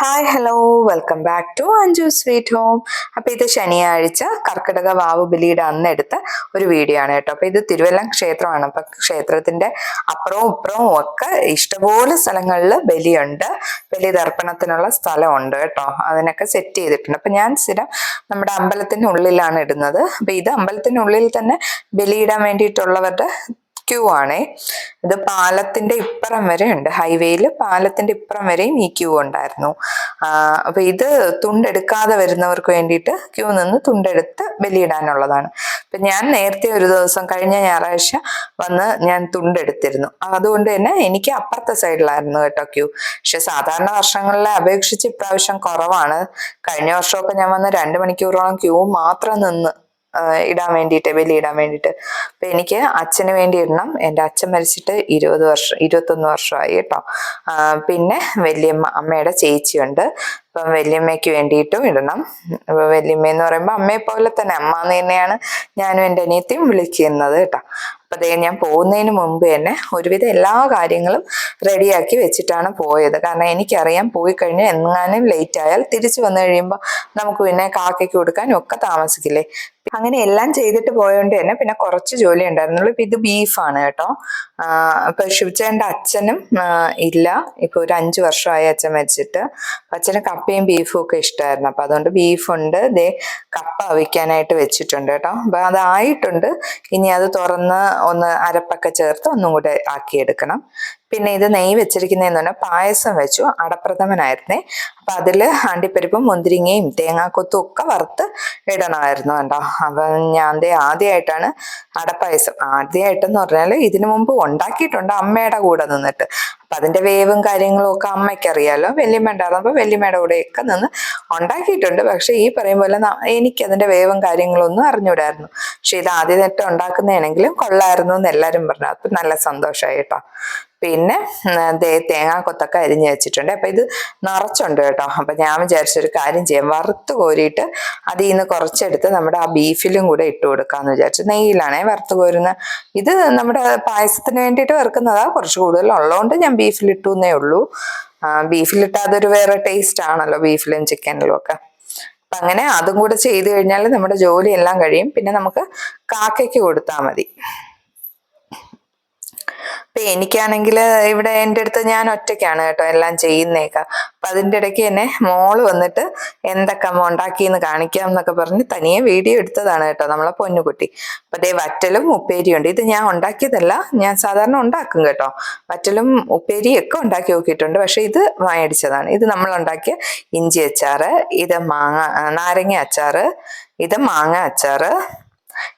Hi hello welcome back to Anju sweet home അപ്പൊ ഇത് ശനിയാഴ്ച കർക്കിടക വാവ് ബലിയുടെ അന്ന് എടുത്ത ഒരു വീഡിയോ ആണ് കേട്ടോ. അപ്പൊ ഇത് തിരുവല്ലം ക്ഷേത്രമാണ്. അപ്പൊ ക്ഷേത്രത്തിന്റെ അപ്പുറവും ഇപ്പുറവും ഒക്കെ ഇഷ്ടപോലെ സ്ഥലങ്ങളിൽ ബലിയുണ്ട്. ബലി ദർപ്പണത്തിനുള്ള സ്ഥലമുണ്ട് കേട്ടോ. അതിനൊക്കെ സെറ്റ് ചെയ്തിട്ടുണ്ട്. അപ്പൊ ഞാൻ സ്ഥിരം നമ്മുടെ അമ്പലത്തിന്റെ ഉള്ളിലാണ് ഇടുന്നത്. അപ്പൊ ഇത് അമ്പലത്തിന്റെ ഉള്ളിൽ തന്നെ ബലിയിടാൻ വേണ്ടിയിട്ടുള്ളവരുടെ ക്യൂ ആണേ. ഇത് പാലത്തിന്റെ ഇപ്പുറം വരെ ഉണ്ട്. ഹൈവേയിൽ പാലത്തിന്റെ ഇപ്പുറം വരെയും ഈ ക്യൂ ഉണ്ടായിരുന്നു. അപ്പൊ ഇത് തുണ്ടെടുക്കാതെ വരുന്നവർക്ക് വേണ്ടിയിട്ട് ക്യൂ നിന്ന് തുണ്ടെടുത്ത് ബലിയിടാനുള്ളതാണ്. അപ്പൊ ഞാൻ നേരത്തെ ഒരു ദിവസം കഴിഞ്ഞ ഞായറാഴ്ച വന്ന് ഞാൻ തുണ്ടെടുത്തിരുന്നു. അതുകൊണ്ട് തന്നെ എനിക്ക് അപ്പുറത്തെ സൈഡിലായിരുന്നു കേട്ടോ ക്യൂ പക്ഷെ സാധാരണ വർഷങ്ങളിലെ അപേക്ഷിച്ച് ഇപ്രാവശ്യം കുറവാണ്. കഴിഞ്ഞ വർഷമൊക്കെ ഞാൻ വന്ന് രണ്ട് മണിക്കൂറോളം ക്യൂ മാത്രം നിന്ന് ഇടാൻ വേണ്ടിയിട്ട് ബലി ഇടാൻ വേണ്ടിയിട്ട്. അപ്പൊ എനിക്ക് അച്ഛന് വേണ്ടി ഇടണം. എന്റെ അച്ഛൻ മരിച്ചിട്ട് ഇരുപത് വർഷം ഇരുപത്തൊന്ന് വർഷമായി കേട്ടോ. പിന്നെ വലിയമ്മ അമ്മയുടെ ചേച്ചിയുണ്ട്. അപ്പം വല്യമ്മയ്ക്ക് വേണ്ടിയിട്ടും ഇടണം. അപ്പൊ വല്യമ്മ എന്ന് പറയുമ്പോൾ അമ്മയെ പോലെ തന്നെ അമ്മ എന്ന് തന്നെയാണ് ഞാനും എന്റെ അനിയത്തിയും വിളിക്കുന്നത് കേട്ടോ. അപ്പൊ അതേ ഞാൻ പോകുന്നതിന് മുമ്പ് തന്നെ ഒരുവിധം എല്ലാ കാര്യങ്ങളും റെഡിയാക്കി വെച്ചിട്ടാണ് പോയത്. കാരണം എനിക്കറിയാം പോയി കഴിഞ്ഞാൽ എങ്ങാനും ലേറ്റ് ആയാൽ തിരിച്ചു വന്നു കഴിയുമ്പോൾ നമുക്ക് പിന്നെ കാക്കയ്ക്ക് കൊടുക്കാനും ഒക്കെ താമസിക്കില്ലേ. അങ്ങനെ എല്ലാം ചെയ്തിട്ട് പോയോണ്ട് തന്നെ പിന്നെ കുറച്ച് ജോലി ഉണ്ടായിരുന്നുള്ളൂ. ഇപ്പൊ ഇത് ബീഫാണ് കേട്ടോ. ഇപ്പൊ ശിവചേന്റെ അച്ഛനും ഇല്ല. ഇപ്പൊ ഒരു അഞ്ചു വർഷമായി അച്ഛൻ മരിച്ചിട്ട്. അച്ഛന് കപ്പയും ബീഫും ഒക്കെ ഇഷ്ടമായിരുന്നു അപ്പൊ അതുകൊണ്ട് ബീഫുണ്ട്. ദേ കപ്പ അവിക്കാനായിട്ട് വെച്ചിട്ടുണ്ട് കേട്ടോ. അപ്പൊ അതായിട്ടുണ്ട് ഇനി അത് തുറന്ന് ഒന്ന് അരപ്പൊക്കെ ചേർത്ത് ഒന്നും കൂടെ ആക്കിയെടുക്കണം. പിന്നെ ഇത് നെയ്യ് വെച്ചിരിക്കുന്നതെന്ന് പറഞ്ഞാൽ പായസം വെച്ചു അടപ്രഥമനായിരുന്നേ. അപ്പൊ അതിൽ അണ്ടിപ്പരിപ്പും മുന്തിരിങ്ങയും തേങ്ങാക്കൊത്തും ഒക്കെ വറുത്ത് ഇടണമായിരുന്നു കേട്ടോ അപ്പൊ ഞാൻ ആദ്യമായിട്ടാണ് അടപ്പായസം. ആദ്യമായിട്ടെന്ന് പറഞ്ഞാൽ ഇതിനു മുമ്പ് ഉണ്ടാക്കിയിട്ടുണ്ട് അമ്മയുടെ കൂടെ നിന്നിട്ട്. അപ്പൊ അതിന്റെ വേവും കാര്യങ്ങളും ഒക്കെ അമ്മയ്ക്ക് അറിയാലോ വല്യമ്മ ഉണ്ടായിരുന്നപ്പോൾ വല്യമ്മയുടെ കൂടെയൊക്കെ നിന്ന് ഉണ്ടാക്കിയിട്ടുണ്ട്. പക്ഷെ ഈ പറയും പോലെ എനിക്ക് അതിന്റെ വേവും കാര്യങ്ങളും ഒന്നും അറിഞ്ഞൂടായിരുന്നു പക്ഷെ ഇത് ആദ്യമായിട്ട് ഉണ്ടാക്കുന്നതാണെങ്കിലും കൊള്ളായിരുന്നു എന്ന് എല്ലാവരും പറഞ്ഞു. അപ്പൊ നല്ല സന്തോഷമായി കേട്ടോ. പിന്നെ തേങ്ങാക്കൊത്തൊക്കെ അരിഞ്ഞ് വെച്ചിട്ടുണ്ട്. അപ്പം ഇത് നിറച്ചുണ്ട് കേട്ടോ. അപ്പം ഞാൻ വിചാരിച്ചൊരു കാര്യം ചെയ്യാം. വറുത്ത് കോരിയിട്ട് അതിൽ നിന്ന് കുറച്ചെടുത്ത് നമ്മുടെ ആ ബീഫിലും കൂടെ ഇട്ട് കൊടുക്കാമെന്ന് വിചാരിച്ചു. നെയ്യിലാണേ വറുത്ത് കോരുന്ന. ഇത് നമ്മുടെ പായസത്തിന് വേണ്ടിയിട്ട് വറുക്കുന്നതാണ് കുറച്ച് കൂടുതൽ ഉള്ളതുകൊണ്ട് ഞാൻ ബീഫിലിട്ടു എന്നേ ഉള്ളൂ ബീഫിലിട്ട് അതൊരു വേറെ ടേസ്റ്റ് ആണല്ലോ ബീഫിലും ചിക്കനിലും ഒക്കെ. അപ്പം അങ്ങനെ അതും കൂടെ ചെയ്ത് കഴിഞ്ഞാൽ നമ്മുടെ ജോലിയെല്ലാം കഴിയും. പിന്നെ നമുക്ക് കാക്കയ്ക്ക് കൊടുത്താൽ മതി. ഇപ്പൊ എനിക്കാണെങ്കിൽ ഇവിടെ എന്റെ അടുത്ത് ഞാൻ ഒറ്റയ്ക്കാണ് കേട്ടോ എല്ലാം ചെയ്യുന്നേക്ക. അപ്പൊ അതിന്റെ ഇടയ്ക്ക് തന്നെ മോൾ വന്നിട്ട് എന്തൊക്കെ ഉണ്ടാക്കിയെന്ന് കാണിക്കാം എന്നൊക്കെ പറഞ്ഞ് തനിയെ വീഡിയോ എടുത്തതാണ് കേട്ടോ നമ്മളെ പൊന്നുകുട്ടി. അപ്പൊ അതേ വറ്റലും ഉപ്പേരിയും ഇത് ഞാൻ ഉണ്ടാക്കിയതല്ല ഞാൻ സാധാരണ ഉണ്ടാക്കും കേട്ടോ. വറ്റലും ഉപ്പേരിയും ഒക്കെ ഉണ്ടാക്കി നോക്കിയിട്ടുണ്ട്. പക്ഷെ ഇത് മേടിച്ചതാണ് ഇത് നമ്മൾ ഉണ്ടാക്കിയ ഇഞ്ചി അച്ചാറ് ഇത് മാങ്ങ നാരങ്ങ അച്ചാറ് ഇത് മാങ്ങ അച്ചാറ്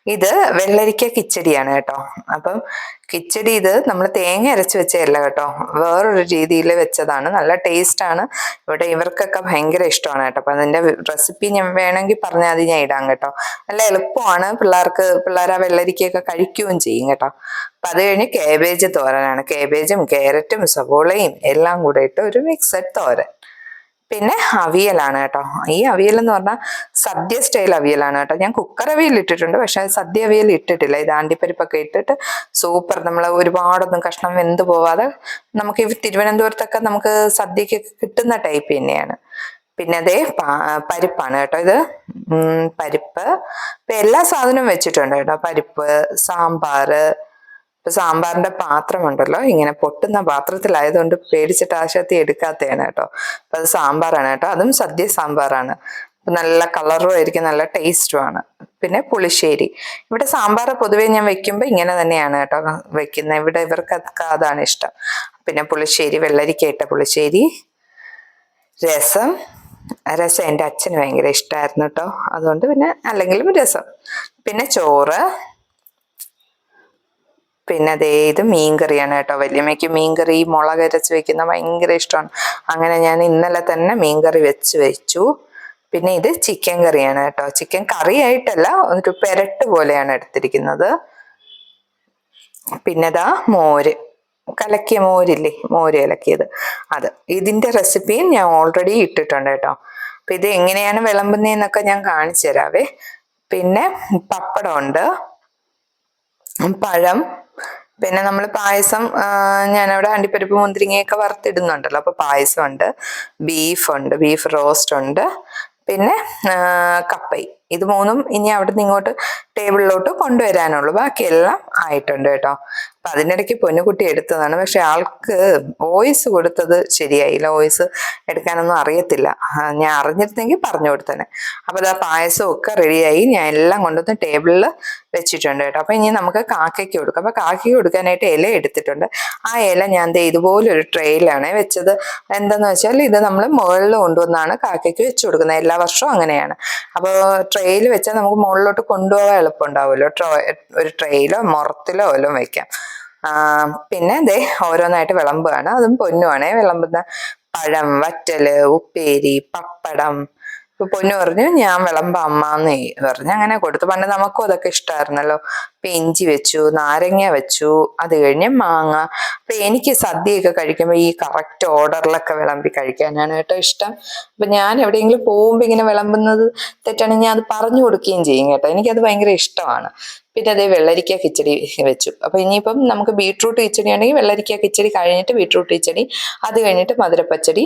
ഇത് വെള്ളരിക്ക കിച്ചടിയാണ് കേട്ടോ. അപ്പം കിച്ചടി ഇത് നമ്മൾ തേങ്ങ അരച്ച് വെച്ചതല്ല കേട്ടോ. വേറൊരു രീതിയിൽ വെച്ചതാണ്. നല്ല ടേസ്റ്റ് ആണ്. ഇവിടെ ഇവർക്കൊക്കെ ഭയങ്കര ഇഷ്ടമാണ് കേട്ടോ. അപ്പം അതിന്റെ റെസിപ്പി ഞാൻ വേണമെങ്കിൽ പറഞ്ഞാൽ അത് ഞാൻ ഇടാം കേട്ടോ. നല്ല എളുപ്പമാണ്. പിള്ളേർക്ക് പിള്ളേർ ആ വെള്ളരിക്കയൊക്കെ കഴിക്കുകയും ചെയ്യും കേട്ടോ. അപ്പം അത് കഴിഞ്ഞ് കേബേജ് തോരനാണ്. കേബേജും ക്യാരറ്റും സവോളയും എല്ലാം കൂടെ ഇട്ട് ഒരു മിക്സഡ് തോരൻ. പിന്നെ അവിയലാണ് കേട്ടോ. ഈ അവിയൽ എന്ന് പറഞ്ഞാൽ സദ്യ സ്റ്റൈൽ അവിയലാണ് കേട്ടോ. ഞാൻ കുക്കർ അവിയൽ ഇട്ടിട്ടുണ്ട്. പക്ഷെ സദ്യ അവിയൽ ഇട്ടിട്ടില്ല. ഇത് ആണ്ടിപ്പരിപ്പൊക്കെ ഇട്ടിട്ട് സൂപ്പർ നമ്മൾ ഒരുപാടൊന്നും കഷ്ണം വെന്ത് പോവാതെ നമുക്ക് ഈ തിരുവനന്തപുരത്തൊക്കെ നമുക്ക് സദ്യക്ക് കിട്ടുന്ന ടൈപ്പ് തന്നെയാണ്. പിന്നെ അതേ പരിപ്പാണ് കേട്ടോ ഇത്. പരിപ്പ്. ഇപ്പൊ എല്ലാ സാധനവും വെച്ചിട്ടുണ്ട് കേട്ടോ. പരിപ്പ് സാമ്പാർ സാമ്പാറിന്റെ പാത്രമുണ്ടല്ലോ. ഇങ്ങനെ പൊട്ടുന്ന പാത്രത്തിലായതുകൊണ്ട് പേടിച്ചിട്ട് ആശത്തി എടുക്കാത്തതാണ് കേട്ടോ. അപ്പൊ അത് സാമ്പാറാണ് കേട്ടോ. അതും സദ്യ സാമ്പാറാണ്. നല്ല കളറും ആയിരിക്കും നല്ല ടേസ്റ്റും ആണ്. പിന്നെ പുളിശ്ശേരി. ഇവിടെ സാമ്പാർ പൊതുവേ ഞാൻ വെക്കുമ്പോൾ ഇങ്ങനെ തന്നെയാണ് കേട്ടോ വെക്കുന്നത് ഇവിടെ ഇവർക്ക് അതാണ് ഇഷ്ടം. പിന്നെ പുളിശ്ശേരി വെള്ളരിക്ക ഇട്ട പുളിശ്ശേരി രസം. രസം എന്റെ അച്ഛന് ഭയങ്കര ഇഷ്ടമായിരുന്നു കേട്ടോ. അതുകൊണ്ട് പിന്നെ അല്ലെങ്കിലും രസം. പിന്നെ ചോറ്. പിന്നെ അതേ ഇത് മീൻകറിയാണ് കേട്ടോ. വല്യമ്മയ്ക്ക് മീൻകറി മുളക് അരച്ച് വെക്കുന്ന ഭയങ്കര ഇഷ്ടമാണ് അങ്ങനെ ഞാൻ ഇന്നലെ തന്നെ മീൻകറി വെച്ച് വെച്ചു. പിന്നെ ഇത് ചിക്കൻ കറിയാണ് കേട്ടോ. ചിക്കൻ കറി ആയിട്ടല്ല ഒരു പെരട്ട് പോലെയാണ് എടുത്തിരിക്കുന്നത്. പിന്നെതാ മോര്. കലക്കിയ മോരില്ലേ? മോര് കലക്കിയത്. അത്. ഇതിന്റെ റെസിപ്പിയും ഞാൻ ഓൾറെഡി ഇട്ടിട്ടുണ്ട് കേട്ടോ. അപ്പൊ ഇത് എങ്ങനെയാണ് വിളമ്പുന്നതെന്നൊക്കെ ഞാൻ കാണിച്ചു തരാവേ. പിന്നെ പപ്പടമുണ്ട്. പഴം. പിന്നെ നമ്മൾ പായസം ഞാനവിടെ അണ്ടിപ്പരിപ്പ് മുന്തിരിങ്ങയൊക്കെ വറുത്തിടുന്നുണ്ടല്ലോ. അപ്പോൾ പായസമുണ്ട് ബീഫുണ്ട് ബീഫ് റോസ്റ്റ് ഉണ്ട് പിന്നെ കപ്പയും. കപ്പൈ ഇത് മൂന്നും ഇനി അവിടെ നിന്ന് ഇങ്ങോട്ട് ടേബിളിലോട്ട് കൊണ്ടുവരാനുള്ളൂ. ബാക്കിയെല്ലാം ആയിട്ടുണ്ട് കേട്ടോ. അപ്പം അതിനിടയ്ക്ക് പൊന്നുകുട്ടി എടുത്തതാണ്. പക്ഷെ ആൾക്ക് വോയിസ് കൊടുത്തത് ശരിയായില്ല. വോയിസ് എടുക്കാനൊന്നും അറിയത്തില്ല. ഞാൻ അറിഞ്ഞിരുന്നെങ്കിൽ പറഞ്ഞു കൊടുത്തേനെ. അപ്പോൾ അതാ പായസം ഒക്കെ റെഡിയായി. ഞാൻ എല്ലാം കൊണ്ടുവന്ന് ടേബിളിൽ വെച്ചിട്ടുണ്ട് കേട്ടോ. അപ്പോൾ ഇനി നമുക്ക് കാക്കയ്ക്ക് കൊടുക്കാം. അപ്പോൾ കാക്കയ്ക്ക് കൊടുക്കാനായിട്ട് ഇല എടുത്തിട്ടുണ്ട്. ആ ഇല ഞാൻ ദേ ഇതുപോലൊരു ട്രെയിലാണ് വെച്ചത്. എന്താന്ന് വെച്ചാൽ ഇത് നമ്മൾ മുകളിൽ കൊണ്ടുവന്നാണ് കാക്കയ്ക്ക് വെച്ച് കൊടുക്കുന്നത്. എല്ലാ വർഷവും അങ്ങനെയാണ്. അപ്പോൾ ട്രെയിൽ വെച്ചാൽ നമുക്ക് മുകളിലോട്ട് കൊണ്ടുപോകാൻ എളുപ്പമുണ്ടാവുമല്ലോ. ട്രോ ഒരു ട്രെയിലോ മുറത്തിലോ വല്ലതും വെക്കാം. പിന്നെ ദേ ഓരോന്നായിട്ട് വിളമ്പുകയാണ്. അതും പൊന്നുവാണേ. വിളമ്പുന്ന പഴം വറ്റൽ ഉപ്പേരി പപ്പടം പൊന്നു പറഞ്ഞു ഞാൻ വിളമ്പ അമ്മാന്ന് പറഞ്ഞു. അങ്ങനെ കൊടുത്തു. പണ്ട് നമുക്കും അതൊക്കെ ഇഷ്ടമായിരുന്നല്ലോ അപ്പൊ ഇഞ്ചി വെച്ചു നാരങ്ങ വെച്ചു അത് കഴിഞ്ഞ് മാങ്ങ. അപ്പൊ എനിക്ക് സദ്യയൊക്കെ കഴിക്കുമ്പോൾ ഈ കറക്റ്റ് ഓർഡറിലൊക്കെ വിളമ്പി കഴിക്കാനാണ് കേട്ടോ ഇഷ്ടം. അപ്പൊ ഞാൻ എവിടെയെങ്കിലും പോകുമ്പോൾ ഇങ്ങനെ വിളമ്പുന്നത് തെറ്റാണെങ്കിൽ ഞാൻ അത് പറഞ്ഞു കൊടുക്കുകയും ചെയ്യും കേട്ടോ. എനിക്കത് ഭയങ്കര ഇഷ്ടമാണ്. പിന്നെ അതേ വെള്ളരിക്ക കിച്ചടി വെച്ചു. അപ്പൊ ഇനിയിപ്പം നമുക്ക് ബീട്രൂട്ട് കിച്ചടി ആണെങ്കിൽ വെള്ളരിക്ക കിച്ചടി കഴിഞ്ഞിട്ട് ബീട്രൂട്ട് കിച്ചടി അത് കഴിഞ്ഞിട്ട് മധുരപ്പച്ചടി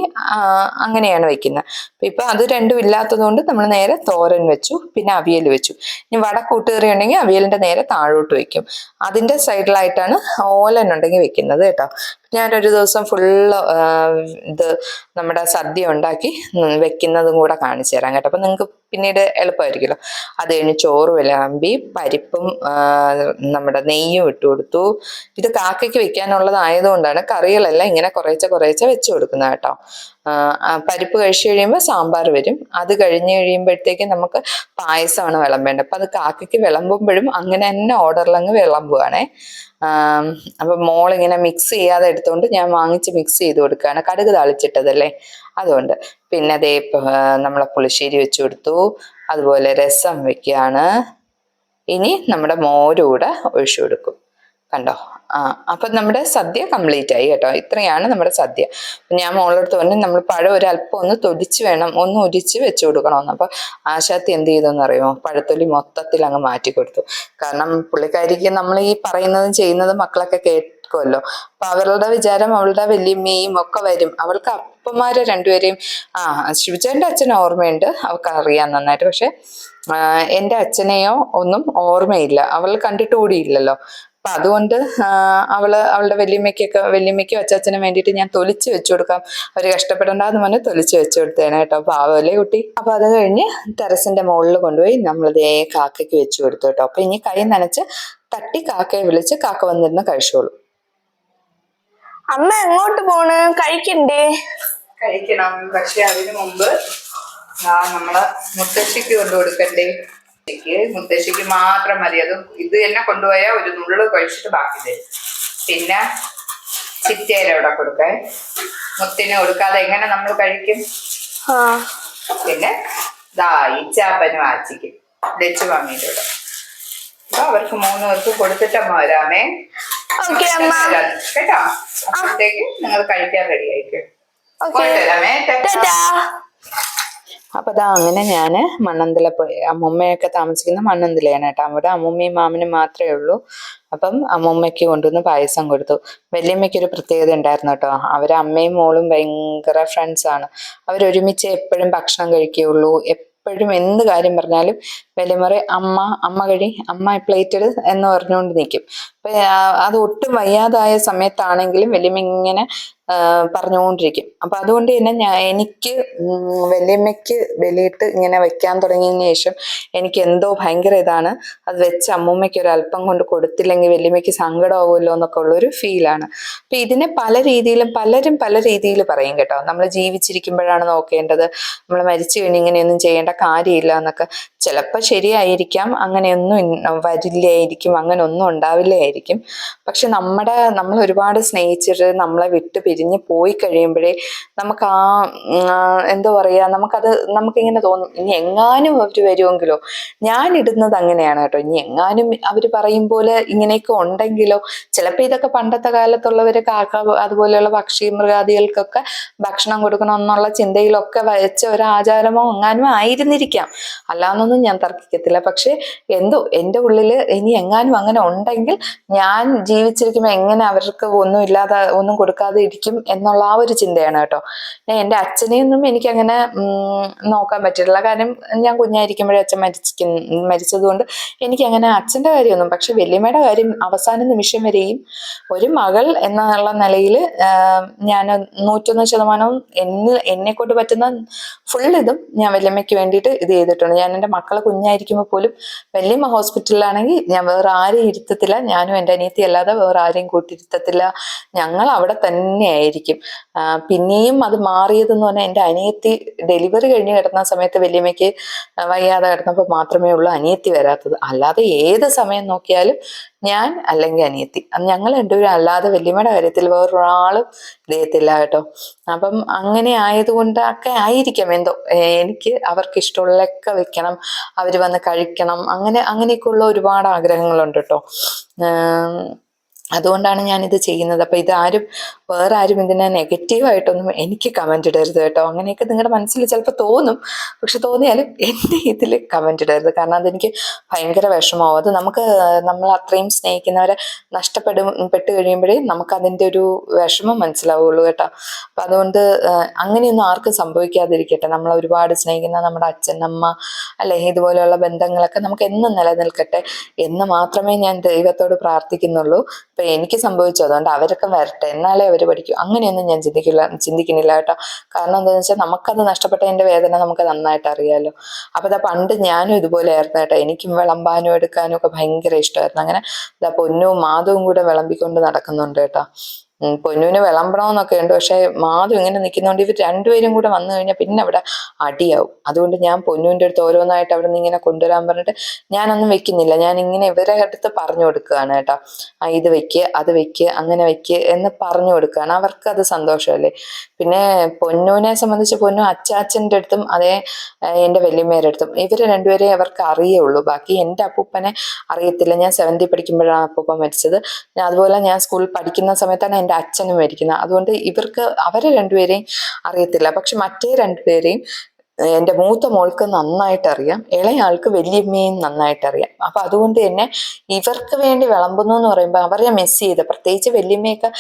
അങ്ങനെയാണ് വെക്കുന്നത്. അപ്പൊ ഇപ്പൊ അത് രണ്ടും ഇല്ലാത്തതുകൊണ്ട് നമ്മൾ നേരെ തോരൻ വെച്ചു പിന്നെ അവിയൽ വെച്ചു. ഇനി വട കൂട്ടുകറി ഉണ്ടെങ്കിൽ അവിയലിന്റെ നേരെ താഴോട്ട് വെക്കും. അതിന്റെ സൈഡിലായിട്ടാണ് ഓലൻ ഉണ്ടെങ്കിൽ വെക്കുന്നത് കേട്ടോ. ഞാനൊരു ദിവസം ഫുള്ള് ഇത് നമ്മുടെ സദ്യ ഉണ്ടാക്കി വെക്കുന്നതും കൂടെ കാണിച്ചു തരാം കേട്ടോ. അപ്പൊ നിങ്ങൾക്ക് പിന്നീട് എളുപ്പമായിരിക്കുമല്ലോ. അത് കഴിഞ്ഞ് ചോറ് വിളമ്പി പരിപ്പും നമ്മുടെ നെയ്യും ഇട്ട് കൊടുത്തു. ഇത് കാക്കയ്ക്ക് വെക്കാനുള്ളതായതുകൊണ്ടാണ് കറികളെല്ലാം ഇങ്ങനെ കുറേച്ചെ കുറേച്ചെ വെച്ച് കൊടുക്കുന്നത് കേട്ടോ. പരിപ്പ് കഴിച്ചു കഴിയുമ്പോൾ സാമ്പാർ വരും. അത് കഴിഞ്ഞ് കഴിയുമ്പോഴത്തേക്കും നമുക്ക് പായസമാണ് വിളമ്പേണ്ടത്. അപ്പം അത് കാക്കയ്ക്ക് വിളമ്പുമ്പോഴും അങ്ങനെ തന്നെ ഓർഡറിലങ്ങ് വിളമ്പുവാണേ. അപ്പം മോളിങ്ങനെ മിക്സ് ചെയ്യാതെ എടുത്തുകൊണ്ട് ഞാൻ വാങ്ങിച്ച് മിക്സ് ചെയ്ത് കൊടുക്കുകയാണ്. കടുക് താളിച്ചിട്ടതല്ലേ? അതുകൊണ്ട്. പിന്നെ അതേ നമ്മളെ പുളിശ്ശേരി വെച്ച് കൊടുത്തു. അതുപോലെ രസം വെക്കുകയാണ്. ഇനി നമ്മുടെ മോരൂടെ ഒഴിച്ചു കൊടുക്കും. കണ്ടോ? ആ അപ്പം നമ്മുടെ സദ്യ കംപ്ലീറ്റ് ആയി കേട്ടോ. ഇത്രയാണ് നമ്മുടെ സദ്യ. ഞാൻ മോളടുത്ത് പറഞ്ഞു നമ്മൾ പഴം ഒരല്പം ഒന്ന് തൊടിച്ച് വേണം ഒന്ന് ഒരിച്ച് വെച്ച് കൊടുക്കണമെന്ന്. അപ്പൊ ആശാത്തി എന്ത് ചെയ്തെന്ന് അറിയുമോ പഴത്തൊലി മൊത്തത്തിൽ അങ്ങ് മാറ്റി കൊടുത്തു. കാരണം പുള്ളിക്കാരിക്ക് നമ്മൾ ഈ പറയുന്നതും ചെയ്യുന്നതും മക്കളൊക്കെ കേൾക്കുമല്ലോ. അപ്പൊ അവരുടെ വിചാരം അവളുടെ വല്യമ്മയും ഒക്കെ വരും. അവൾക്ക് അപ്പന്മാരെ രണ്ടുപേരെയും ആ ശിവചേന്റെ അച്ഛൻ ഓർമ്മയുണ്ട്. അവൾക്ക് അറിയാം നന്നായിട്ട്. പക്ഷെ എന്റെ അച്ഛനെയോ ഒന്നും ഓർമ്മയില്ല. അവൾ കണ്ടിട്ട് കൂടിയില്ലല്ലോ അപ്പൊ അതുകൊണ്ട് അവൾ അവളുടെ വല്യമ്മയ്ക്കൊക്കെ വല്യമ്മയ്ക്കും അച്ചാച്ചനും വേണ്ടിയിട്ട് ഞാൻ തൊലിച്ച് വെച്ചു കൊടുക്കാം. അവർ കഷ്ടപ്പെടണ്ടെന്ന് പറഞ്ഞ് തൊലിച്ച് വെച്ചു കൊടുത്തേനെ കേട്ടോ പാവല്ലേ കുട്ടി. അപ്പൊ അത് കഴിഞ്ഞ് ടെറസിന്റെ മുകളിൽ കൊണ്ടുപോയി നമ്മളിതേ കാക്കയ്ക്ക് വെച്ചു കൊടുത്തു കേട്ടോ. അപ്പൊ ഇനി കൈ നനച്ച് തട്ടി കാക്കയെ വിളിച്ച് കാക്ക വന്നിരുന്ന് കഴിച്ചോളൂ. അമ്മ എങ്ങോട്ട് പോണ്? കഴിക്കണ്ടേ? കഴിക്കണം. പക്ഷെ അതിനു മുമ്പ് നമ്മളെ നമ്മൾ മുത്തശ്ശിക്ക് കൊണ്ടു കൊടുക്കണ്ടേ? മുത്തശ്ശിക്ക് മുത്തശ്ശിക്ക് മാത്രം മതി. അത് ഇത് തന്നെ കൊണ്ടുപോയാൽ ഒരു നുള്ളു കഴിച്ചിട്ട് ബാക്കി തരും. പിന്നെ ചിറ്റേര ഇവിടെ കൊടുക്കേ. മുത്തിന് കൊടുക്കാതെ എങ്ങനെ നമ്മൾ കഴിക്കും? പിന്നെ ദാ ഇച്ചാപ്പനും ആച്ചിക്കും. ഡച്ച് മമ്മീന്റെ കൂടെ അപ്പൊ അവർക്ക് മൂന്ന് പേർക്ക് കൊടുത്തിട്ടമ്മ വരാമേ. കേട്ടോ? അപ്പോഴത്തേക്ക് നിങ്ങൾ കഴിക്കാൻ റെഡി ആയിക്കോട്ടെ ഓക്കെ. അപ്പൊ അതാ അങ്ങനെ ഞാൻ മണ്ണന്തല പോയി. അമ്മൂമ്മയൊക്കെ താമസിക്കുന്ന മണ്ണന്തലയാണ് കേട്ടോ. അവിടെ അമ്മൂമ്മയും മാമനും മാത്രമേ ഉള്ളൂ. അപ്പം അമ്മൂമ്മയ്ക്ക് കൊണ്ടുവന്ന് പായസം കൊടുത്തു. വല്യമ്മയ്ക്ക് ഒരു പ്രത്യേകത ഉണ്ടായിരുന്നു കേട്ടോ. അവരെ അമ്മയും മോളും ഭയങ്കര ഫ്രണ്ട്സ് ആണ്. അവരൊരുമിച്ച് എപ്പോഴും ഭക്ഷണം കഴിക്കുകയുള്ളൂ. എപ്പോഴും എന്ത് കാര്യം പറഞ്ഞാലും വലിയമ്മറെ അമ്മ അമ്മ കഴി അമ്മ പ്ലേറ്റഡ് എന്ന് പറഞ്ഞുകൊണ്ട് നിൽക്കും അപ്പൊ അത് ഒട്ടും വയ്യാതായ സമയത്താണെങ്കിലും വലിയമ്മ ഇങ്ങനെ പറഞ്ഞുകൊണ്ടിരിക്കും. അപ്പൊ അതുകൊണ്ട് തന്നെ ഞാൻ എനിക്ക് വലിയമ്മയ്ക്ക് വെളിയിട്ട് ഇങ്ങനെ വെക്കാൻ തുടങ്ങിയതിന് ശേഷം എനിക്ക് എന്തോ ഭയങ്കര ഇതാണ്. അത് വെച്ച് അമ്മൂമ്മയ്ക്ക് ഒരു അല്പം കൊണ്ട് കൊടുത്തില്ലെങ്കിൽ വലിയമ്മയ്ക്ക് സങ്കടമാവുമല്ലോ എന്നൊക്കെ ഉള്ളൊരു ഫീലാണ് അപ്പൊ ഇതിനെ പല രീതിയിലും പലരും പല രീതിയിൽ പറയും കേട്ടോ. നമ്മൾ ജീവിച്ചിരിക്കുമ്പോഴാണ് നോക്കേണ്ടത്. നമ്മൾ മരിച്ചു കഴിഞ്ഞ് ഇങ്ങനെയൊന്നും ചെയ്യേണ്ട കാര്യമില്ല എന്നൊക്കെ. ചിലപ്പോൾ ശരിയായിരിക്കാം അങ്ങനെയൊന്നും വരില്ലായിരിക്കും അങ്ങനെ ഒന്നും ഉണ്ടാവില്ലായിരിക്കും. പക്ഷെ നമ്മുടെ നമ്മൾ ഒരുപാട് സ്നേഹിച്ചിട്ട് നമ്മളെ വിട്ട് പിരിഞ്ഞ് പോയി കഴിയുമ്പോഴേ നമുക്ക് ആ എന്താ പറയുക നമുക്കത് നമുക്കിങ്ങനെ തോന്നും ഇനി എങ്ങാനും അവർ വരുമെങ്കിലോ? ഞാൻ ഇടുന്നത് അങ്ങനെയാണ് കേട്ടോ. ഇനി എങ്ങാനും അവർ പറയും പോലെ ഇങ്ങനെയൊക്കെ ഉണ്ടെങ്കിലോ? ചിലപ്പോൾ ഇതൊക്കെ പണ്ടത്തെ കാലത്തുള്ളവര് കാക്ക അതുപോലെയുള്ള പക്ഷി മൃഗാദികൾക്കൊക്കെ ഭക്ഷണം കൊടുക്കണം എന്നുള്ള ചിന്തയിലൊക്കെ വെച്ച ഒരു ആചാരമോ എങ്ങാനും ആയിരുന്നിരിക്കാം. അല്ലാന്നൊന്നും അതിനൊന്നും ഞാൻ തർക്കിക്കത്തില്ല. പക്ഷെ എന്തോ എന്റെ ഉള്ളിൽ ഇനി എങ്ങാനും അങ്ങനെ ഉണ്ടെങ്കിൽ ഞാൻ ജീവിച്ചിരിക്കുമ്പോൾ എങ്ങനെ അവർക്ക് ഒന്നും ഇല്ലാതെ ഒന്നും കൊടുക്കാതെ ഇരിക്കും എന്നുള്ള ആ ഒരു ചിന്തയാണ് കേട്ടോ. എന്റെ അച്ഛനെയൊന്നും എനിക്ക് അങ്ങനെ നോക്കാൻ പറ്റിയിട്ടില്ല. കാരണം ഞാൻ കുഞ്ഞായിരിക്കുമ്പോഴേ അച്ഛൻ മരിച്ചു മരിച്ചതുകൊണ്ട് എനിക്കങ്ങനെ അച്ഛന്റെ കാര്യമൊന്നും പക്ഷെ വല്യമ്മയുടെ കാര്യം അവസാന നിമിഷം വരെയും ഒരു മകൾ എന്നുള്ള നിലയിൽ ഞാൻ നൂറ്റൊന്ന് ശതമാനവും എന്ന് എന്നെ കൊണ്ട് പറ്റുന്ന ഫുൾ ഇതും ഞാൻ വല്യമ്മയ്ക്ക് വേണ്ടിയിട്ട് ഇത് ചെയ്തിട്ടുണ്ട്. ഞാൻ എന്റെ മക്കളെ കുഞ്ഞായിരിക്കുമ്പോൾ പോലും വലിയമ്മ ഹോസ്പിറ്റലിലാണെങ്കിൽ ഞാൻ വേറെ ആരെയും ഇരുത്തത്തില്ല. ഞാനും എന്റെ അനിയത്തി അല്ലാതെ വേറെ ആരെയും കൂട്ടിയിരുത്തത്തില്ല ഞങ്ങൾ അവിടെ തന്നെ ആയിരിക്കും. പിന്നെയും അത് മാറിയതെന്ന് പറഞ്ഞാൽ എന്റെ അനിയത്തി ഡെലിവറി കഴിഞ്ഞ് കിടന്ന സമയത്ത് വലിയമ്മയ്ക്ക് വയ്യാതെ കിടന്നപ്പോൾ മാത്രമേ ഉള്ളൂ അനിയത്തി വരാത്തത്. അല്ലാതെ ഏത് സമയം നോക്കിയാലും ഞാൻ അല്ലെങ്കിൽ അനിയത്തി. ഞങ്ങൾ രണ്ടുപേരും അല്ലാതെ വല്യമ്മയുടെ കാര്യത്തിൽ വേറൊരാളും ഇദ്ദേഹത്തില്ല കേട്ടോ. അപ്പം അങ്ങനെ ആയതുകൊണ്ട് ഒക്കെ ആയിരിക്കാം എന്തോ. എനിക്ക് അവർക്ക് ഇഷ്ടമുള്ളൊക്കെ വെക്കണം അവർ വന്ന് കഴിക്കണം അങ്ങനെ അങ്ങനെയൊക്കെയുള്ള ഒരുപാട് ആഗ്രഹങ്ങളുണ്ട് കേട്ടോ. അതുകൊണ്ടാണ് ഞാനിത് ചെയ്യുന്നത്. അപ്പൊ ഇത് ആരും വേറെ ആരും ഇതിനെ നെഗറ്റീവായിട്ടൊന്നും എനിക്ക് കമന്റ് ഇടരുത് കേട്ടോ. അങ്ങനെയൊക്കെ നിങ്ങളുടെ മനസ്സിൽ ചിലപ്പോൾ തോന്നും. പക്ഷെ തോന്നിയാലും എന്റെ ഇതിൽ കമന്റ് ഇടരുത്. കാരണം അതെനിക്ക് ഭയങ്കര വിഷമാവും. അത് നമുക്ക് നമ്മൾ അത്രയും സ്നേഹിക്കുന്നവരെ നഷ്ടപ്പെടും പെട്ട് കഴിയുമ്പോഴേ നമുക്ക് അതിന്റെ ഒരു വിഷമം മനസ്സിലാവുള്ളൂ കേട്ടോ. അപ്പം അതുകൊണ്ട് അങ്ങനെയൊന്നും ആർക്കും സംഭവിക്കാതിരിക്കട്ടെ. നമ്മൾ ഒരുപാട് സ്നേഹിക്കുന്ന നമ്മുടെ അച്ഛൻ അമ്മ അല്ലെ ഇതുപോലെയുള്ള ബന്ധങ്ങളൊക്കെ നമുക്ക് എന്നും നിലനിൽക്കട്ടെ എന്ന് മാത്രമേ ഞാൻ ദൈവത്തോട് പ്രാർത്ഥിക്കുന്നുള്ളൂ. ഇപ്പൊ എനിക്ക് സംഭവിച്ചു. അതുകൊണ്ട് അവരൊക്കെ വരട്ടെ. എന്നാലേ അവർ പഠിക്കൂ. അങ്ങനെയൊന്നും ഞാൻ ചിന്തിക്കില്ല ചിന്തിക്കുന്നില്ല കേട്ടോ. കാരണം എന്താണെന്ന് വെച്ചാൽ നമുക്കത് നഷ്ടപ്പെട്ടതിന്റെ വേദന നമുക്ക് നന്നായിട്ട് അറിയാമല്ലോ അപ്പം ഇതാ പണ്ട് ഞാനും ഇതുപോലെ ആയിരുന്നു കേട്ടോ. എനിക്കും വിളമ്പാനും എടുക്കാനും ഒക്കെ ഭയങ്കര ഇഷ്ടമായിരുന്നു. അങ്ങനെ ഇതാ പൊന്നും മാധവും കൂടെ വിളമ്പിക്കൊണ്ട് നടക്കുന്നുണ്ട് കേട്ടോ. പൊന്നുവിന് വിളമ്പണമെന്നൊക്കെ ഉണ്ട്. പക്ഷെ മാധു ഇങ്ങനെ നിൽക്കുന്നതുകൊണ്ട് ഇവർ രണ്ടുപേരും കൂടെ വന്നു കഴിഞ്ഞാൽ പിന്നെ അവിടെ അടിയാവും. അതുകൊണ്ട് ഞാൻ പൊന്നുവിന്റെ അടുത്ത് ഓരോന്നായിട്ട് അവിടെ നിന്ന് ഇങ്ങനെ കൊണ്ടുവരാൻ പറഞ്ഞിട്ട് ഞാനൊന്നും വെക്കുന്നില്ല. ഞാൻ ഇങ്ങനെ ഇവരെ അടുത്ത് പറഞ്ഞു കൊടുക്കുകയാണ് കേട്ടോ. ആ ഇത് വെക്ക് അത് വെക്ക് അങ്ങനെ വെക്ക് എന്ന് പറഞ്ഞു കൊടുക്കുകയാണ്. അവർക്ക് അത് സന്തോഷമല്ലേ? പിന്നെ പൊന്നുവിനെ സംബന്ധിച്ച് പൊന്നു അച്ചാച്ചന്റെ അടുത്തും അതേ എന്റെ വല്യമ്മയുടെ അടുത്തും ഇവർ രണ്ടുപേരെ അവർക്ക് അറിയുള്ളൂ. ബാക്കി എന്റെ അപ്പൂപ്പനെ അറിയത്തില്ല. ഞാൻ സെവൻത്തിൽ പഠിക്കുമ്പോഴാണ് അപ്പൂപ്പൻ മരിച്ചത്. അതുപോലെ ഞാൻ സ്കൂളിൽ പഠിക്കുന്ന സമയത്താണ് എന്റെ അച്ഛനും മരിക്കുന്നത് അതുകൊണ്ട് ഇവർക്ക് അവരെ രണ്ടുപേരെയും അറിയത്തില്ല. പക്ഷെ മറ്റേ രണ്ടുപേരെയും എന്റെ മൂത്ത മോൾക്ക് നന്നായിട്ട് അറിയാം ഇളയ ആൾക്ക് വല്യമ്മയും നന്നായിട്ട് അറിയാം അപ്പൊ അതുകൊണ്ട് തന്നെ ഇവർക്ക് വേണ്ടി വിളമ്പുന്നു എന്ന് പറയുമ്പോൾ അവരെ മിസ് ചെയ്ത് പ്രത്യേകിച്ച് വല്യമ്മയൊക്കെ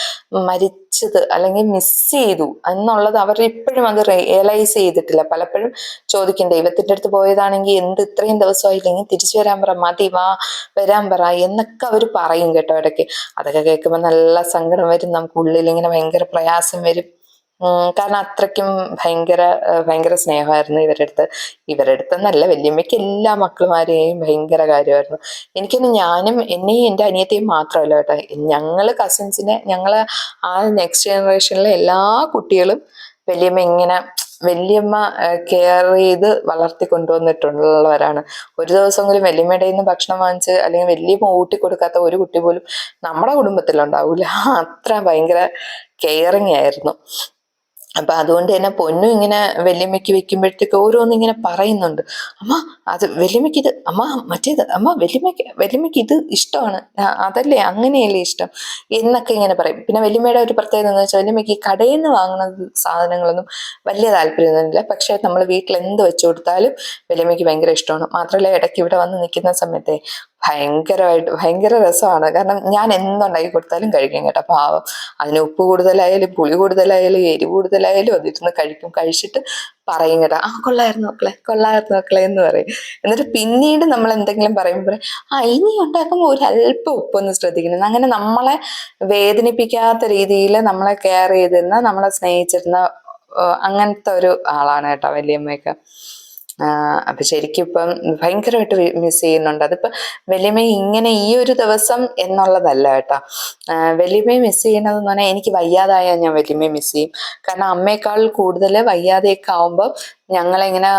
മരിച്ചത് അല്ലെങ്കിൽ മിസ് ചെയ്തു എന്നുള്ളത് അവർ ഇപ്പോഴും അത് റിയലൈസ് ചെയ്തിട്ടില്ല. പലപ്പോഴും ചോദിക്കും ദൈവത്തിന്റെ അടുത്ത് പോയതാണെങ്കിൽ എന്ത് ഇത്രയും ദിവസമായില്ലെങ്കിൽ തിരിച്ചു വരാൻ പറ മതി വാ വരാൻ പറ എന്നൊക്കെ അവർ പറയും കേട്ടോ ഇടയ്ക്ക്. അതൊക്കെ കേൾക്കുമ്പോൾ നല്ല സങ്കടം വരും. നമുക്ക് ഉള്ളിൽ ഇങ്ങനെ ഭയങ്കര പ്രയാസം വരും. കാരണം അത്രയ്ക്കും ഭയങ്കര ഭയങ്കര സ്നേഹമായിരുന്നു ഇവരുടെ അടുത്ത് ഇവരുടെ അടുത്തെന്നല്ല വല്യമ്മയ്ക്ക് എല്ലാ മക്കളുമാരെയും ഭയങ്കര കാര്യമായിരുന്നു. എനിക്കൊന്ന് ഞാനും എന്നെയും എന്റെ അനിയത്തെയും മാത്രമല്ല കേട്ടോ. ഞങ്ങൾ കസിൻസിനെ ഞങ്ങൾ ആ നെക്സ്റ്റ് ജനറേഷനിലെ എല്ലാ കുട്ടികളും വല്യമ്മ ഇങ്ങനെ വല്യമ്മ കെയർ ചെയ്ത് വളർത്തി കൊണ്ടുവന്നിട്ടുള്ളവരാണ്. ഒരു ദിവസം പോലും വല്യമ്മയുടെ നിന്ന് ഭക്ഷണം വാങ്ങിച്ച് അല്ലെങ്കിൽ വല്യമ്മ ഊട്ടി കൊടുക്കാത്ത ഒരു കുട്ടി പോലും നമ്മുടെ കുടുംബത്തിലുണ്ടാവില്ല അത്ര ഭയങ്കര കെയറിങ് ആയിരുന്നു. അപ്പൊ അതുകൊണ്ട് തന്നെ പൊന്നു ഇങ്ങനെ വെല്ലുമ്മയ്ക്ക് വെക്കുമ്പോഴത്തേക്ക് ഓരോന്ന് ഇങ്ങനെ പറയുന്നുണ്ട്. അമ്മ അത് വെല്ലുമ്മയ്ക്ക് ഇത് അമ്മ മറ്റേത് അമ്മ വെല്ലുമ്മയ്ക്ക് വെല്ലുമ്മയ്ക്ക് ഇത് ഇഷ്ടമാണ്. അതല്ലേ അങ്ങനെയല്ലേ ഇഷ്ടം? എന്നൊക്കെ ഇങ്ങനെ പറയും. പിന്നെ വെല്ലുമ്മയുടെ ഒരു പ്രത്യേകത എന്ന് വെച്ചാൽ വെല്ലുമ്മയ്ക്ക് കടയിൽ നിന്ന് വാങ്ങുന്ന സാധനങ്ങളൊന്നും വലിയ താല്പര്യമൊന്നുമില്ല. പക്ഷെ നമ്മൾ വീട്ടിൽ എന്ത് വെച്ചു കൊടുത്താലും വെല്ലുമ്മയ്ക്ക് ഭയങ്കര ഇഷ്ടമാണ്. മാത്രമല്ല ഇടയ്ക്ക് ഇവിടെ വന്ന് നിൽക്കുന്ന സമയത്തെ ഭയങ്കരമായിട്ട് ഭയങ്കര രസമാണ്. കാരണം ഞാൻ എന്തുണ്ടാക്കി കൊടുത്താലും കഴിക്കും കേട്ടോ പാവം. അതിന് ഉപ്പ് കൂടുതലായാലും പുളി കൂടുതലായാലും എരി കൂടുതലായാലും അതിരുന്ന് കഴിക്കും. കഴിച്ചിട്ട് പറയും കേട്ടോ ആ കൊള്ളായിരുന്നു മക്കളെ കൊള്ളായിരുന്നു മക്കളെ എന്ന് പറയും. എന്നിട്ട് പിന്നീട് നമ്മൾ എന്തെങ്കിലും പറയുമ്പോൾ പറയും ആ ഇനി ഉണ്ടാക്കുമ്പോൾ ഒരു അല്പം ഉപ്പൊന്ന് ശ്രദ്ധിക്കണം. അങ്ങനെ നമ്മളെ വേദനിപ്പിക്കാത്ത രീതിയിൽ നമ്മളെ കെയർ ചെയ്തിരുന്ന നമ്മളെ സ്നേഹിച്ചിരുന്ന അങ്ങനത്തെ ഒരു ആളാണ് കേട്ടോ വല്യമ്മയൊക്കെ. അപ്പൊ ശരിക്കും ഇപ്പം ഭയങ്കരമായിട്ട് മിസ് ചെയ്യുന്നുണ്ട്. അതിപ്പോ വലിയമ്മ ഇങ്ങനെ ഈ ഒരു ദിവസം എന്നുള്ളതല്ല കേട്ടോ. ആഹ് വലിയമ്മയെ മിസ് ചെയ്യണതെന്ന് പറഞ്ഞാൽ എനിക്ക് വയ്യാതായാൽ ഞാൻ വലിയമ്മയെ മിസ് ചെയ്യും. കാരണം അമ്മയെക്കാൾ കൂടുതൽ വയ്യാതെയൊക്കെ ആവുമ്പോൾ ഞങ്ങളെ ഇങ്ങനെ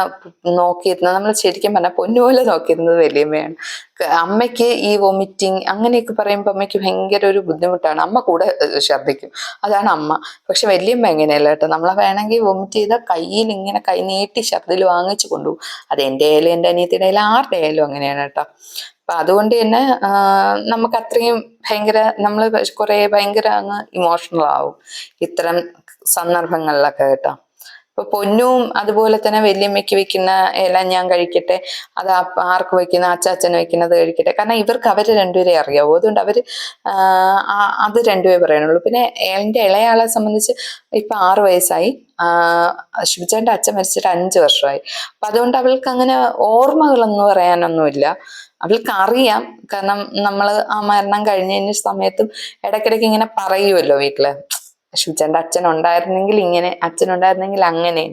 നോക്കിയിരുന്നത്? നമ്മൾ ശരിക്കും പറഞ്ഞാൽ പൊന്നുപോലെ നോക്കിയിരുന്നത് വലിയമ്മയാണ്. അമ്മയ്ക്ക് ഈ വൊമിറ്റിങ് അങ്ങനെയൊക്കെ പറയുമ്പോൾ അമ്മയ്ക്ക് ഭയങ്കര ഒരു ബുദ്ധിമുട്ടാണ്. അമ്മ കൂടെ ഛർദ്ദിക്കും. അതാണ് അമ്മ. പക്ഷെ വലിയമ്മ എങ്ങനെയല്ല കേട്ടോ. നമ്മളെ വേണമെങ്കിൽ വൊമിറ്റ് ചെയ്താൽ കയ്യിൽ ഇങ്ങനെ കൈ നീട്ടി ഛർദ്ദിൽ വാങ്ങിച്ചു കൊണ്ടുപോകും. അത് എന്റെ ആയാലും എന്റെ അനിയത്തിന്റെ ആയാലും ആരുടെ ആയാലും അങ്ങനെയാണ് കേട്ടോ. അപ്പൊ അതുകൊണ്ട് തന്നെ നമുക്ക് അത്രയും ഭയങ്കര നമ്മൾ കുറേ ഭയങ്കര അങ്ങ് ഇമോഷണൽ ആവും. ഇത്തരം സന്ദർഭങ്ങളിലൊക്കെ കേട്ടോ. ഇപ്പൊ പൊന്നും അതുപോലെ തന്നെ വല്യമ്മയ്ക്ക് വെക്കുന്ന ഇല ഞാൻ കഴിക്കട്ടെ അത് ആർക്ക് വെക്കുന്ന അച്ചാച്ചന് വെക്കുന്നത് കഴിക്കട്ടെ. കാരണം ഇവർക്ക് അവർ രണ്ടുപേരെ അറിയാവൂ. അതുകൊണ്ട് അവർ അത് രണ്ടുപേരെ പറയണുള്ളൂ. പിന്നെ എന്റെ ഇളയാളെ സംബന്ധിച്ച് ഇപ്പൊ ആറു വയസ്സായി. ശിവചേട്ടന്റെ അച്ഛൻ മരിച്ചിട്ട് അഞ്ച് വർഷമായി. അപ്പൊ അതുകൊണ്ട് അവൾക്ക് അങ്ങനെ ഓർമ്മകളൊന്നും പറയാനൊന്നുമില്ല. അവൾക്ക് അറിയാം. കാരണം നമ്മൾ ആ മരണം കഴിഞ്ഞതിന് സമയത്തും ഇടയ്ക്കിടയ്ക്ക് ഇങ്ങനെ പറയുമല്ലോ വീട്ടിൽ. ശിവചേട്ടന്റെ അച്ഛൻ ഉണ്ടായിരുന്നെങ്കിൽ ഇങ്ങനെ അച്ഛൻ ഉണ്ടായിരുന്നെങ്കിൽ അങ്ങനെ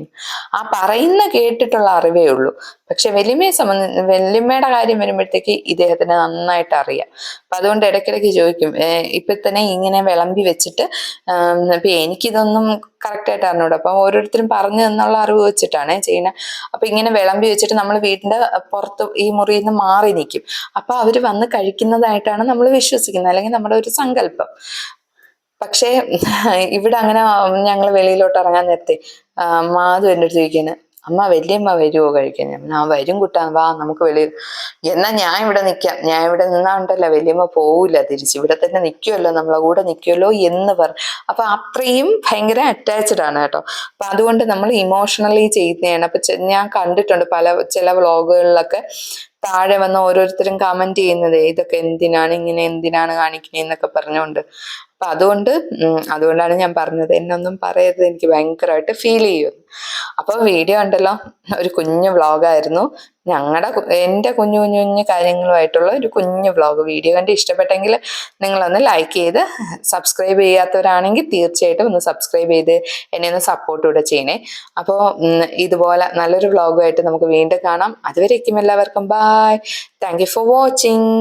ആ പറയുന്ന കേട്ടിട്ടുള്ള അറിവേ ഉള്ളൂ. പക്ഷെ വലിമയെ സംബന്ധിച്ച് വല്യമ്മയുടെ കാര്യം വരുമ്പോഴത്തേക്ക് ഇദ്ദേഹത്തിന് നന്നായിട്ട് അറിയാം. അപ്പൊ അതുകൊണ്ട് ഇടയ്ക്കിടയ്ക്ക് ചോദിക്കും "ഏർ ഇപ്പൊ തന്നെ ഇങ്ങനെ വിളമ്പി വെച്ചിട്ട് ഇപ്പൊ എനിക്കിതൊന്നും കറക്റ്റായിട്ട് അറിഞ്ഞൂട. അപ്പൊ ഓരോരുത്തരും പറഞ്ഞു എന്നുള്ള അറിവ് വെച്ചിട്ടാണ് ചെയ്യുന്നത് അപ്പൊ ഇങ്ങനെ വിളമ്പി വെച്ചിട്ട് നമ്മൾ വീടിന്റെ പുറത്ത് ഈ മുറിയിൽ നിന്ന് മാറി നിൽക്കും. അപ്പൊ അവർ വന്ന് കഴിക്കുന്നതായിട്ടാണ് നമ്മൾ വിശ്വസിക്കുന്നത്. അല്ലെങ്കിൽ നമ്മുടെ ഒരു സങ്കല്പം. പക്ഷേ ഇവിടെ അങ്ങനെ ഞങ്ങൾ വെളിയിലോട്ട് ഇറങ്ങാൻ നേരത്തെ മാധു എന്റെ അടുത്ത് ചോദിക്കുന്നത് അമ്മ വലിയമ്മ വരുമോ കഴിക്കാൻ ഞാൻ പറഞ്ഞു, വരും കുട്ടാ വാ നമുക്ക് വെളിയിൽ എന്നാ ഞാൻ ഇവിടെ നിൽക്കാം ഞാൻ ഇവിടെ നിന്നാണ്ടല്ല വലിയമ്മ പോവില്ല തിരിച്ച്. ഇവിടെ തന്നെ നിൽക്കുമല്ലോ നമ്മളെ കൂടെ നിൽക്കുമല്ലോ എന്ന് പറ. അപ്പൊ അത്രയും ഭയങ്കര അറ്റാച്ച്ഡ് ആണ് കേട്ടോ. അപ്പൊ അതുകൊണ്ട് നമ്മൾ ഇമോഷണലി ചെയ്യുന്നതാണ്. അപ്പൊ ഞാൻ കണ്ടിട്ടുണ്ട് പല ചില വ്ളോഗുകളിലൊക്കെ താഴെ വന്ന് ഓരോരുത്തരും കമന്റ് ചെയ്യുന്നത് ഇതൊക്കെ എന്തിനാണ് ഇങ്ങനെ എന്തിനാണ് കാണിക്കുന്നത് എന്നൊക്കെ പറഞ്ഞുകൊണ്ട്. അപ്പൊ അതുകൊണ്ട് അതുകൊണ്ടാണ് ഞാൻ പറഞ്ഞത് എന്നൊന്നും പറയരുത്. എനിക്ക് ഭയങ്കരമായിട്ട് ഫീൽ ചെയ്യും. അപ്പോൾ വീഡിയോ ഉണ്ടല്ലോ ഒരു കുഞ്ഞു വ്ളോഗായിരുന്നു ഞങ്ങളുടെ എന്റെ കുഞ്ഞു കുഞ്ഞു കുഞ്ഞു കാര്യങ്ങളുമായിട്ടുള്ള ഒരു കുഞ്ഞു വ്ളോഗ് വീഡിയോ കണ്ട് ഇഷ്ടപ്പെട്ടെങ്കിൽ നിങ്ങളൊന്ന് ലൈക്ക് ചെയ്ത് സബ്സ്ക്രൈബ് ചെയ്യാത്തവരാണെങ്കിൽ തീർച്ചയായിട്ടും ഒന്ന് സബ്സ്ക്രൈബ് ചെയ്ത് എന്നെ ഒന്ന് സപ്പോർട്ട് കൂടെ ചെയ്യണേ. അപ്പോൾ ഇതുപോലെ നല്ലൊരു വ്ളോഗുമായിട്ട് നമുക്ക് വീണ്ടും കാണാം. അതുവരേക്കും എല്ലാവർക്കും ബായ് താങ്ക് ഫോർ വാച്ചിങ്